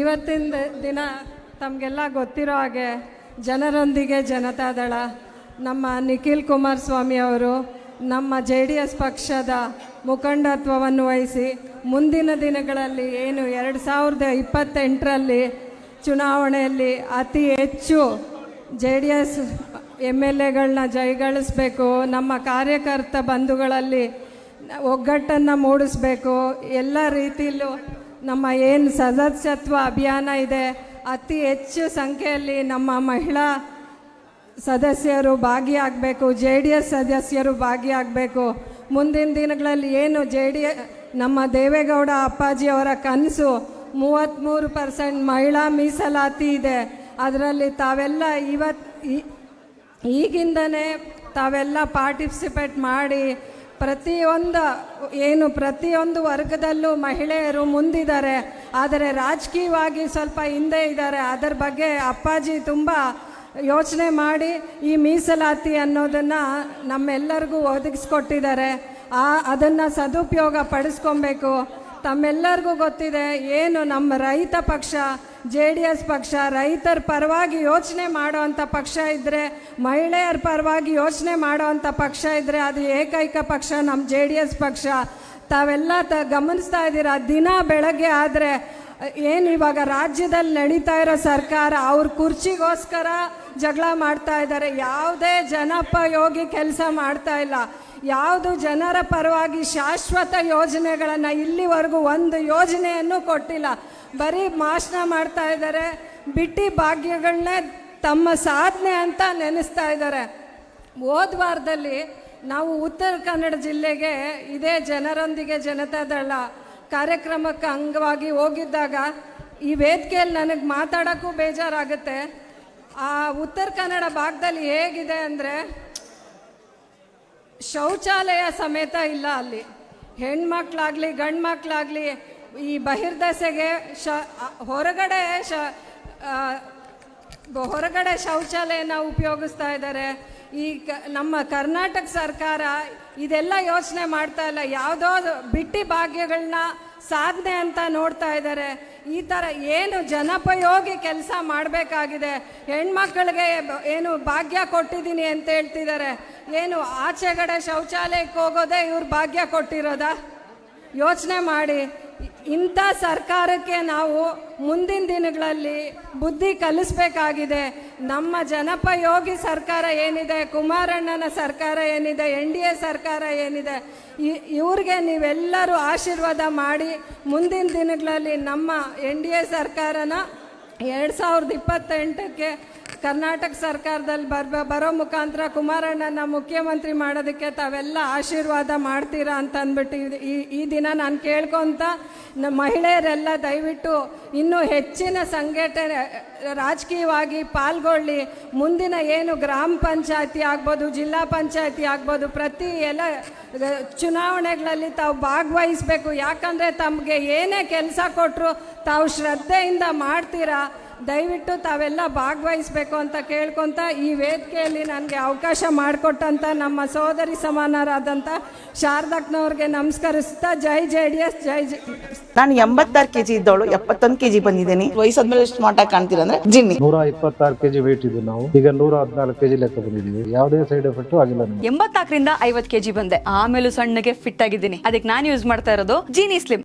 ಇವತ್ತಿನ ದಿನ ತಮಗೆಲ್ಲ ಗೊತ್ತಿರೋ ಹಾಗೆ ಜನರೊಂದಿಗೆ ಜನತಾದಳ, ನಮ್ಮ ನಿಖಿಲ್ ಕುಮಾರಸ್ವಾಮಿ ಅವರು ನಮ್ಮ ಜೆ ಡಿ ಎಸ್ ಪಕ್ಷದ ಮುಖಂಡತ್ವವನ್ನು ವಹಿಸಿ ಮುಂದಿನ ದಿನಗಳಲ್ಲಿ ಏನು ಎರಡು ಸಾವಿರದ ಇಪ್ಪತ್ತೆಂಟರಲ್ಲಿ ಚುನಾವಣೆಯಲ್ಲಿ ಅತಿ ಹೆಚ್ಚು J D S M L ಎಗಳನ್ನ ಜಯಗಳಿಸಬೇಕು, ನಮ್ಮ ಕಾರ್ಯಕರ್ತ ಬಂಧುಗಳಲ್ಲಿ ಒಗ್ಗಟ್ಟನ್ನು ಮೂಡಿಸ್ಬೇಕು, ಎಲ್ಲ ರೀತಿಯಲ್ಲೂ ನಮ್ಮ ಏನು ಸದಸ್ಯತ್ವ ಅಭಿಯಾನ ಇದೆ, ಅತಿ ಹೆಚ್ಚು ಸಂಖ್ಯೆಯಲ್ಲಿ ನಮ್ಮ ಮಹಿಳಾ ಸದಸ್ಯರು ಭಾಗಿಯಾಗಬೇಕು, ಜೆ ಡಿ ಎಸ್ ಸದಸ್ಯರು ಭಾಗಿಯಾಗಬೇಕು. ಮುಂದಿನ ದಿನಗಳಲ್ಲಿ ಏನು ಜೆ ಡಿ ನಮ್ಮ ದೇವೇಗೌಡ ಅಪ್ಪಾಜಿಯವರ ಕನಸು ಮೂವತ್ತ್ಮೂರು ಪರ್ಸೆಂಟ್ ಮಹಿಳಾ ಮೀಸಲಾತಿ ಇದೆ. ಅದರಲ್ಲಿ ತಾವೆಲ್ಲ ಇವತ್ತು ಈಗಿಂದನೇ ತಾವೆಲ್ಲ ಪಾರ್ಟಿಸಿಪೇಟ್ ಮಾಡಿ ಪ್ರತಿಯೊಂದು, ಏನು ಪ್ರತಿಯೊಂದು ವರ್ಗದಲ್ಲೂ ಮಹಿಳೆಯರು ಮುಂದಿದ್ದಾರೆ. ಆದರೆ ರಾಜಕೀಯವಾಗಿ ಸ್ವಲ್ಪ ಹಿಂದೆ ಇದ್ದಾರೆ. ಅದರ ಬಗ್ಗೆ ಅಪ್ಪಾಜಿ ತುಂಬ ಯೋಚನೆ ಮಾಡಿ ಈ ಮೀಸಲಾತಿ ಅನ್ನೋದನ್ನು ನಮ್ಮೆಲ್ಲರಿಗೂ ಒದಗಿಸ್ಕೊಟ್ಟಿದ್ದಾರೆ. ಆ, ಅದನ್ನು ಸದುಪಯೋಗ ಪಡಿಸ್ಕೊಬೇಕು. ತಮ್ಮೆಲ್ಲರಿಗೂ ಗೊತ್ತಿದೆ, ಏನು ನಮ್ಮ ರೈತ ಪಕ್ಷ ಜೆ ಡಿ ಎಸ್ ಪಕ್ಷ ರೈತರ ಪರವಾಗಿ ಯೋಚನೆ ಮಾಡೋವಂಥ ಪಕ್ಷ ಇದ್ದರೆ ಮಹಿಳೆಯರ ಪರವಾಗಿ ಯೋಚನೆ ಮಾಡೋವಂಥ ಪಕ್ಷ ಇದ್ದರೆ ಅದು ಏಕೈಕ ಪಕ್ಷ ನಮ್ಮ ಜೆ ಡಿ ಎಸ್ ಪಕ್ಷ. ತಾವೆಲ್ಲ ತ ಗಮನಿಸ್ತಾ ಇದ್ದೀರಾ? ದಿನ ಬೆಳಗ್ಗೆ ಆದರೆ, ಏನು ಇವಾಗ ರಾಜ್ಯದಲ್ಲಿ ನಡೀತಾ ಇರೋ ಸರ್ಕಾರ, ಅವ್ರ ಕುರ್ಚಿಗೋಸ್ಕರ ಜಗಳ ಮಾಡ್ತಾ ಇದ್ದಾರೆ. ಯಾವುದೇ ಜನಪಯೋಗಿ ಕೆಲಸ ಮಾಡ್ತಾ ಇಲ್ಲ. ಯಾವುದು ಜನರ ಪರವಾಗಿ ಶಾಶ್ವತ ಯೋಜನೆಗಳನ್ನು ಇಲ್ಲಿವರೆಗೂ ಒಂದು ಯೋಜನೆಯನ್ನು ಕೊಟ್ಟಿಲ್ಲ. ಬರೀ ಭಾಷಣ ಮಾಡ್ತಾ ಇದ್ದಾರೆ. ಬಿಟ್ಟಿ ಭಾಗ್ಯಗಳನ್ನೇ ತಮ್ಮ ಸಾಧನೆ ಅಂತ ನೆನೆಸ್ತಾ ಇದ್ದಾರೆ. ಹೋದ ವಾರದಲ್ಲಿ ನಾವು ಉತ್ತರ ಕನ್ನಡ ಜಿಲ್ಲೆಗೆ ಇದೇ ಜನರೊಂದಿಗೆ ಜನತಾದಳ ಕಾರ್ಯಕ್ರಮಕ್ಕೆ ಅಂಗವಾಗಿ ಹೋಗಿದ್ದಾಗ ಈ ವೇದಿಕೆಯಲ್ಲಿ ನನಗೆ ಮಾತಾಡೋಕ್ಕೂ ಬೇಜಾರಾಗುತ್ತೆ. ಆ ಉತ್ತರ ಕನ್ನಡ ಭಾಗದಲ್ಲಿ ಹೇಗಿದೆ ಅಂದರೆ ಶೌಚಾಲಯ ಸಮೇತ ಇಲ್ಲ ಅಲ್ಲಿ. ಹೆಣ್ಮಕ್ಳಾಗಲಿ ಗಂಡು ಮಕ್ಕಳಾಗಲಿ ಈ ಬಹಿರ್ದಸೆಗೆ ಶ ಹೊರಗಡೆ ಶ ಹೊರಗಡೆ ಶೌಚಾಲಯನ ಉಪಯೋಗಿಸ್ತಾ ಇದ್ದಾರೆ. ಈ ಕ, ನಮ್ಮ ಕರ್ನಾಟಕ ಸರ್ಕಾರ ಇದೆಲ್ಲ ಯೋಚನೆ ಮಾಡ್ತಾ ಇಲ್ಲ. ಯಾವುದೋ ಬಿಟ್ಟಿ ಭಾಗ್ಯಗಳನ್ನ ಸಾಧನೆ ಅಂತ ನೋಡ್ತಾ ಇದ್ದಾರೆ. ಈ ಥರ ಏನು ಜನಪಯೋಗಿ ಕೆಲಸ ಮಾಡಬೇಕಾಗಿದೆ. ಹೆಣ್ಮಕ್ಳಿಗೆ ಏನು ಭಾಗ್ಯ ಕೊಟ್ಟಿದ್ದೀನಿ ಅಂತ ಹೇಳ್ತಿದ್ದಾರೆ. ಏನು ಆಚೆಗಡೆ ಶೌಚಾಲಯಕ್ಕೆ ಹೋಗೋದೇ ಇವ್ರು ಭಾಗ್ಯ ಕೊಟ್ಟಿರೋದಾ? ಯೋಚನೆ ಮಾಡಿ. ಇಂಥ ಸರ್ಕಾರಕ್ಕೆ ನಾವು ಮುಂದಿನ ದಿನಗಳಲ್ಲಿ ಬುದ್ಧಿ ಕಲಿಸ್ಬೇಕಾಗಿದೆ. ನಮ್ಮ ಜನಪಯೋಗಿ ಸರ್ಕಾರ ಏನಿದೆ, ಕುಮಾರಣ್ಣನ ಸರ್ಕಾರ ಏನಿದೆ, ಎನ್ ಡಿ ಎ ಸರ್ಕಾರ ಏನಿದೆ ಇವ್ರಿಗೆ ನೀವೆಲ್ಲರೂ ಆಶೀರ್ವಾದ ಮಾಡಿ ಮುಂದಿನ ದಿನಗಳಲ್ಲಿ ನಮ್ಮ ಎನ್ ಡಿ ಎ ಸರ್ಕಾರನ ಎರಡು ಸಾವಿರದ ಇಪ್ಪತ್ತೆಂಟಕ್ಕೆ ಕರ್ನಾಟಕ ಸರ್ಕಾರದಲ್ಲಿ ಬರ್ಬ ಬರೋ ಮುಖಾಂತರ ಕುಮಾರಣ್ಣನ ಮುಖ್ಯಮಂತ್ರಿ ಮಾಡೋದಕ್ಕೆ ತಾವೆಲ್ಲ ಆಶೀರ್ವಾದ ಮಾಡ್ತೀರಾ ಅಂತ ಅಂದ್ಬಿಟ್ಟು ಈ ಈ ದಿನ ನಾನು ಕೇಳ್ಕೊತ ನಮ್ಮ ಮಹಿಳೆಯರೆಲ್ಲ ದಯವಿಟ್ಟು ಇನ್ನೂ ಹೆಚ್ಚಿನ ಸಂಘಟನೆ, ರಾಜಕೀಯವಾಗಿ ಪಾಲ್ಗೊಳ್ಳಿ. ಮುಂದಿನ ಏನು ಗ್ರಾಮ ಪಂಚಾಯತಿ ಆಗ್ಬೋದು, ಜಿಲ್ಲಾ ಪಂಚಾಯತಿ ಆಗ್ಬೋದು, ಪ್ರತಿ ಎಲ್ಲ ಚುನಾವಣೆಗಳಲ್ಲಿ ತಾವು ಭಾಗವಹಿಸಬೇಕು. ಯಾಕಂದರೆ ತಮಗೆ ಏನೇ ಕೆಲಸ ಕೊಟ್ಟರು ತಾವು ಶ್ರದ್ಧೆಯಿಂದ ಮಾಡ್ತೀರಾ. ದಯವಿಟ್ಟು ತಾವೆಲ್ಲ ಭಾಗವಹಿಸಬೇಕು ಅಂತ ಕೇಳ್ಕೊತ ಈ ವೇದಿಕೆಯಲ್ಲಿ ನನಗೆ ಅವಕಾಶ ಮಾಡಿಕೊಟ್ಟಂಥ ನಮ್ಮ ಸೋದರಿ ಸಮಾನರಾದಂಥ ಶಾರದಕ್ನವ್ರಿಗೆ ನಮಸ್ಕರಿಸ್ತಾ ಜೈ ಜೆ ಡಿ ಎಸ್ ಜೈ ಜೆ ನಾನು ಎಂಬತ್ತಾರು ಕೆ ಜಿ ಇದ್ದವಳು ಎಪ್ಪತ್ತೊಂದು ಕೆಜಿ ಬಂದಿದ್ದೀನಿ. ವಯಸ್ಸಾದ್ಮೇಲೆ ಎಷ್ಟು ಮಾಟ ಕಾಣ್ತೀರಾ ಅಂದ್ರೆ ಜಿನ್ನಿ. ನೂರ ಇಪ್ಪತ್ತಾರು ಕೆಜಿ ವೇಟ್ ಇದ್ದು ನಾವು. ಈಗ ನೂರ ಹದಿನಾಲ್ಕು ಕೆಜಿ ಲೆಕ್ಕ ಬಂದಿದ್ದೀವಿ. ಯಾವುದೇ ಸೈಡ್ ಎಫೆಕ್ಟ್ ಆಗಿಲ್ಲ ಎಂಬತ್ತಾಕರಿಂದ ಎಂಬತ್ನಾಲ್ಕರಿಂದ ಕೆ ಜಿ ಬಂದೆ. ಆಮೇಲೂ ಸಣ್ಣಗೆ ಫಿಟ್ ಆಗಿದ್ದೀನಿ. ಅದಕ್ಕೆ ನಾನು ಯೂಸ್ ಮಾಡ್ತಾ ಇರೋದು ಜೀನಿ ಸ್ಲಿಮ್